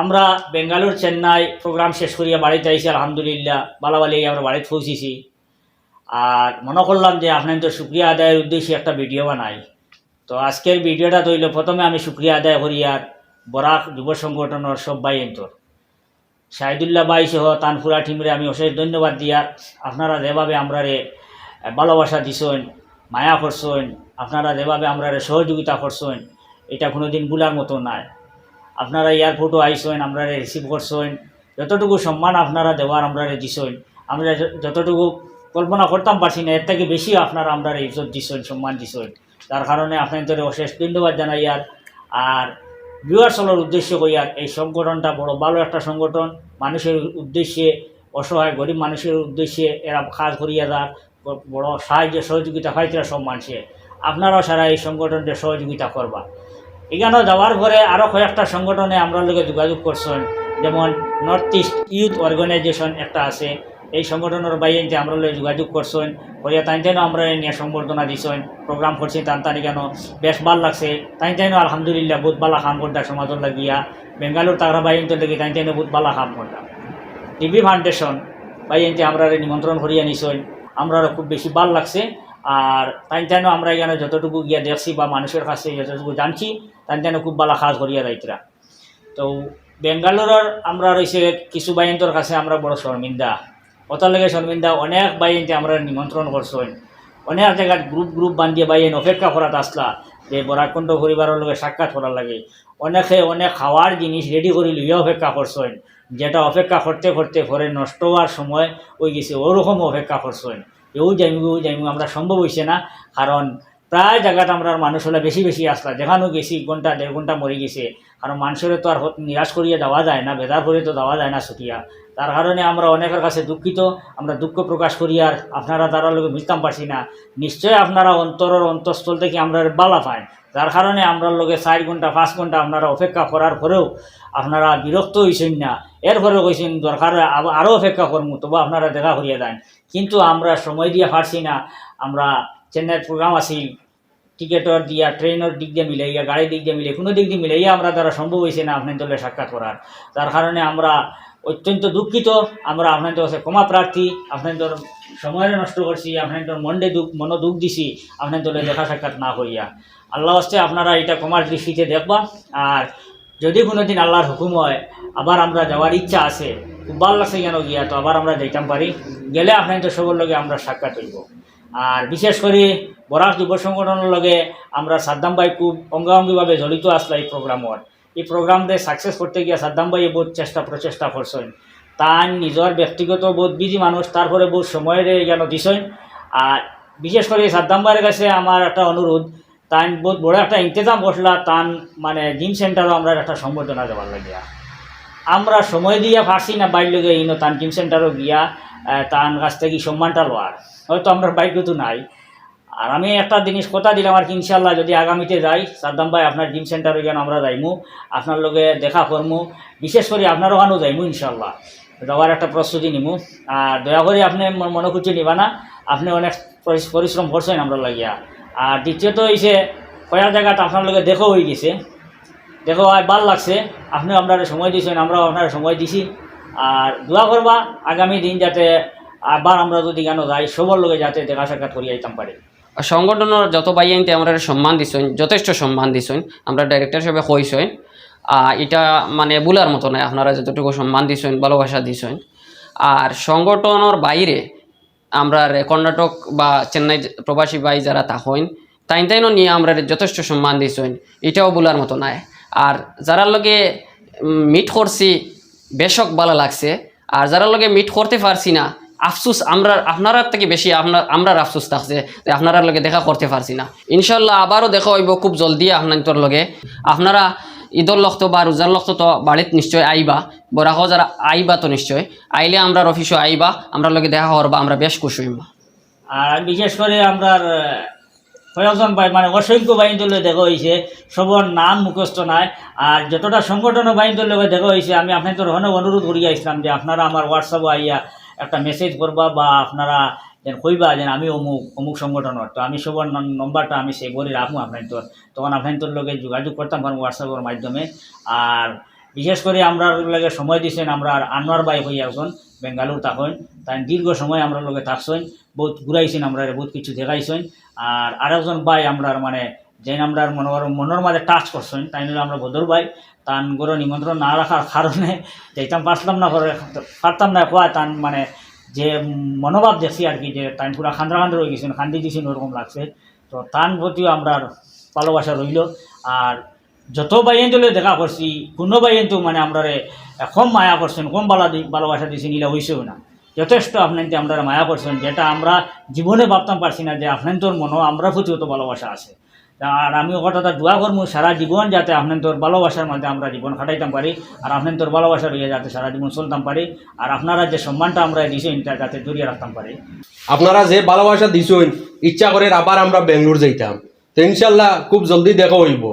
আমরা বেঙ্গালোর চেন্নাই প্রোগ্রাম শেষ করিয়া বাড়িতে আইসি আলহামদুলিল্লাহ। বালাবালি আমরা বাড়িতে পৌঁছেছি। আর মনে করলাম যে আপনার তো শুক্রিয়া আদায়ের উদ্দেশ্যে একটা ভিডিও বানাই। তো আজকের ভিডিওটা তৈল প্রথমে আমি শুক্রিয়া আদায় করি আর বরাক যুব সংগঠনের সব ভাই এন্তর। শাহিদুল্লাহ ভাই সহ তানফুরা টিমরে আমি অশেষ ধন্যবাদ দিয়ার আপনারা যেভাবে আমরারে ভালোবাসা দিছেন, মায়া করছেন, আপনারা যেভাবে আমরারে সহযোগিতা করছেন, এটা কোনোদিন ভুলার মতো নাই আপনারা এয়ারপোর্টও আইসেন আমরা রিসিভ করছেন যতটুকু সম্মান আপনারা দেওয়ার আমরা দিছেন আমরা যতটুকু কল্পনা করতাম পারছি না, এর থেকে বেশি আপনারা আমরা ইজ্জত দিছেন সম্মান দিছেন তার কারণে আপনাদের অশেষ ধন্যবাদ জানাই আর আর ভিউয়ার্সলের উদ্দেশ্য কইয়ার এই সংগঠনটা বড় ভালো একটা সংগঠন। মানুষের উদ্দেশ্যে, অসহায়, গরিব মানুষের উদ্দেশ্যে এরা কাজ করিয়া যার বড় সাহায্য, সহযোগিতা পাইতে সব মানুষে আপনারাও সারা এই সংগঠনটা সহযোগিতা করবা। এখানে যাওয়ার পরে আরও কয়েকটা সংগঠনে আমরা লোকে যোগাযোগ করছেন, যেমন নর্থ ইস্ট ইউথ অর্গানাইজেশন একটা আছে। এই সংগঠনের বাইরে আমরা লোক যোগাযোগ করছেন করিয়া তাই তাইনও আমরা নিয়ে সম্বর্ধনা দিছেন প্রোগ্রাম করছি তান তানি কেন বেশ ভালো লাগছে। তাই তাইনও আলহামদুলিল্লাহ বহুত বালা কাম করতা সমাজের লাগিয়া। বেঙ্গালোর তাগরা বাইরে লাগি তাই তাইনও বহুত বালা কাম করতা টিভি ফাউন্ডেশন বাইরে আমরা নিমন্ত্রণ করিয়া নিছেন আমরা খুব বেশি ভালো লাগছে। আর তাই তাইনও আমরা এখানে যতটুকু গিয়া দেখছি বা মানুষের কাছে যতটুকু জানছি, তাই তাইনও খুব ভালো কাজ করিয়া যাইতরা তো বেঙ্গালোরের আমরা রয়েছে কিছু বাইন্তর কাছে আমরা বড় শর্মিন্দা। অতার লেগে শর্মিন্দা অনেক বাইনতে আমরা নিমন্ত্রণ করছেন। অনেক জায়গায় গ্রুপ গ্রুপ বান্ধিয়ে বাইন অপেক্ষা করাত আসলা, যে বরাকণ্ড পরিবারের লগে সাক্ষাৎ করার লাগে। অনেকে অনেক খাওয়ার জিনিস রেডি করে লইয়া অপেক্ষা করছেন, যেটা অপেক্ষা করতে করতে পরে নষ্ট হওয়ার সময় ওই গেছে, ওরকম অপেক্ষা করছেন। এও যাইমু যাইমু আমরা সম্ভব হয়েছে না। কারণ প্রায় জায়গাটা আমরা মানুষ হলে বেশি বেশি আসলা। যেখানেও গেছি, ঘণ্টা, দেড় ঘণ্টা মরে গেছে। কারণ মানুষের তো আর নিরাশ করিয়া দেওয়া যায় না বেদার করে তো দেওয়া যায় না ছুটিয়া। তার কারণে আমরা অনেকের কাছে দুঃখিত। আমরা দুঃখ প্রকাশ করি আর আপনারা তারা লোক মিলতাম পারছি না। নিশ্চয়ই আপনারা অন্তরের অন্তঃস্থল থেকে আমরা বালা পাই যার কারণে আমরা লোকে চার ঘণ্টা পাঁচ ঘণ্টা আপনারা অপেক্ষা করার পরেও আপনারা বিরক্ত হয়েছেন না। এরপরেও কইছেন, দরকার আরও অপেক্ষা করব তবু আপনারা দেখা করিয়া দেন। কিন্তু আমরা সময় দিয়ে পারছি না। আমরা চেন্নাইয়ের প্রোগ্রাম আসিল টিকেটর দিয়া, ট্রেনের দিক দিয়ে মিলাইয়া, গাড়ির দিক দিয়ে মিলে কোনো দিক দিয়ে মিলাইয়া আমরা দ্বারা সম্ভব হয়েছে না আপনার দলে সাক্ষাৎ করার। তার কারণে আমরা অত্যন্ত দুঃখিত। আমরা আপনাদের কাছে ক্ষমা প্রার্থী, আপনাদের সময় নষ্ট করছি, আপনাদের মনে দুঃখ মন দুঃখ দিছি, আপনাদের দেখা সাক্ষাৎ না করিয়া। আল্লাহ হস্তে আপনারা এটা ক্ষমার দৃষ্টিতে দেখবা। আর যদি কোনোদিন আল্লাহর হুকুম হয়, আবার আমরা যাওয়ার ইচ্ছা আছে, খুব ভালো লাগছে কেন গিয়া, তো আবার আমরা যাইতাম পারি। গেলে আপনাদের সবার লগে আমরা সাক্ষাৎ হইব। আর বিশেষ করে বরাক যুব সংগঠনের লগে আমরা সাদ্দাম ভাই খুব অঙ্গাঙ্গিভাবে জড়িত আসলা এই প্রোগ্রামত এই প্রোগ্রামে সাকসেস করতে গিয়ে সাদ্দাম ভাই বহুত চেষ্টা, প্রচেষ্টা করছেন। তার নিজের ব্যক্তিগত বহুত বিজি মানুষ, তারপরে বহু সময়ের যেন দিছেন? আর বিশেষ করে সাদ্দাম ভাইয়ের কাছে আমার একটা অনুরোধ তান বহুত বড় একটা ইন্তজাম করলা তান মানে জিম সেন্টারও আমরা একটা সম্বর্ধনা দেওয়ার লাগিয়া। আমরা সময় দিয়া পারছি না বাইর লগে তান জিম সেন্টারও গিয়া তান কাছ থেকে সম্মানটা লওয়ার। হয়তো আমরা বাইক তো নাই। আর আমি একটা জিনিস কথা দিলাম আর কি ইনশাল্লাহ যদি আগামীতে যাই, সাদ্দাম ভাই, আপনার জিম সেন্টারে যেন আমরা যাইমু, আপনার লগে দেখা করমু, বিশেষ করে আপনার ওখানেও যাইমু ইনশাল্লাহ যাওয়ার একটা প্রস্তুতি নিমু। আর দয়া করে আপনি মনে করছি নিবা না, আপনি অনেক পরিশ- পরিশ্রম করছেন আমরা লাগিয়া। আর দ্বিতীয়ত হয়েছে কয়েক জায়গাটা আপনার লগে দেখো হয়ে গেছে। দেখো আর ভালো লাগছে। আপনিও আপনারা সময় দিয়েছেন আমরাও আপনার সময় দিছি। আর দোয়া করবা, আগামী দিন যাতে আবার আমরা যদি কেন যাই, সবার লোকে যাতে দেখা সাক্ষাৎ করিয়া আইতাম পারি। সংগঠনের যত বাই বাইয়াইনতে আমরা সম্মান দিছেন যথেষ্ট সম্মান দিছেন আমরা ডাইরেক্টর হিসেবে আহ, এটা মানে বুলার মতো নয় আপনারা যতটুকু সম্মান দিছেন ভালোবাসা দিছেন। আর সংগঠনের বাইরে আমরা কর্ণাটক বা চেন্নাই প্রবাসী ভাই যারা তাহইন তাইন তাইনও নিয়ে আমরা যথেষ্ট সম্মান দিছেন এটাও বুলার মতো নাই। আর যারা লগে মিট করছি বেশক ভালো লাগছে আর যারা লগে মিট করতে পারছি না আফসুস আমরা আপনারা থেকে বেশি আপনার আমরা আফসুস থাকছে যে আপনারা লগে দেখা করতে পারছি না। ইনশাল্লাহ আবারও দেখা হইব খুব জলদি আপনার লগে। আপনারা ঈদর লক্ত বা রোজার লক্ত তো বাড়িত নিশ্চয় আইবা, বরাহ যারা আইবা তো নিশ্চয়। আইলে আমরা অফিসও আইবা আমরা লগে দেখা করবা আমরা বেশ খুশি হইব আর বিশেষ করে আমরা কয়েকজন ভাই মানে অসংখ্য বাহিনী দলে দেখা হয়েছে সবর নাম মুখস্থ নাই। আর যতটা সংগঠন বাহিনী দলে দেখা হয়েছে আমি আপনাদের অনুরোধ করিয়া ইসলাম যে আপনারা আমার হোয়াটসঅ্যাপে আইয়া একটা মেসেজ করবা বা আপনারা যেন কইবা যেন আমি অমুক অমুক সংগঠনের তো আমি সবার নম- নম্বরটা আমি সেভ করে রাখব আপনার তোর তখন আপনার লগে যোগাযোগ করতাম পারব হোয়াটসঅ্যাপের মাধ্যমে। আর বিশেষ করে আমরা লগে সময় দিছেন আমরা আনোয়ার বাই হই এখন বেঙ্গালুর তখন। তাই দীর্ঘ সময় আমরা লগে থাকছেন বহুত ঘুরাইছেন, আমরা বহুত কিছু দেখাইছেন। আর আরেকজন বাই আমরা মানে যে আমরা মনোর মনের মাঝে টাচ করছেন তাই নিলে আমরা বদর ভাই তান গরো নিমন্ত্রণ না রাখার কারণে যেতাম পারতাম না করে পারতাম না কোয়া তান মানে যে মনোভাব দেখছি আর কি, যে তাই পুরা খান্দ্রা খান্দ্র হয়ে গেছেন খান্দি দিয়েছেন ওরকম লাগছে। তো তান প্রতিও আমরা ভালোবাসা রইল। আর যত বাইয়েন্টলে দেখা করছি, কোনো বাইয়েন্টু মানে আমরা কম মায়া করছেন, কম ভালো ভালোবাসা দিয়েছেন ইলা হয়েছেও না। যথেষ্ট আপনাকে আমরা মায়া করছেন, যেটা আমরা জীবনে ভাবতাম পারছি না যে আপনার মনো আমরা প্রতি অত ভালোবাসা আছে। আর আমি কথা দোয়া করব সারা জীবন যাতে আপনার তোর ভালোবাসার মধ্যে আমরা জীবন কাটাইতাম পারি, আর আপনার তোর ভালোবাসা রইয়া যাতে সারা জীবন চলতাম পারি, আর আপনারা যে সম্মানটা আমরা দিয়েছেন এটা যাতে জড়িয়ে রাখতাম পারি। আপনারা যে ভালোবাসা দিছেন, ইচ্ছা করে আবার আমরা বেঙ্গলোর যাইতাম। তো ইনশাল্লাহ খুব জলদি দেখা হইব।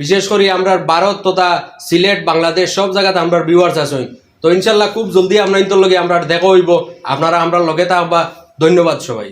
বিশেষ করে আমরা ভারত তথা সিলেট, বাংলাদেশ সব জায়গাতে আমরা ভিউয়ার্স আছেন তো ইনশাল্লাহ খুব জলদি আপনার লগে আমরা দেখা হইব। আপনারা আমরা লগে থাকবা। ধন্যবাদ সবাই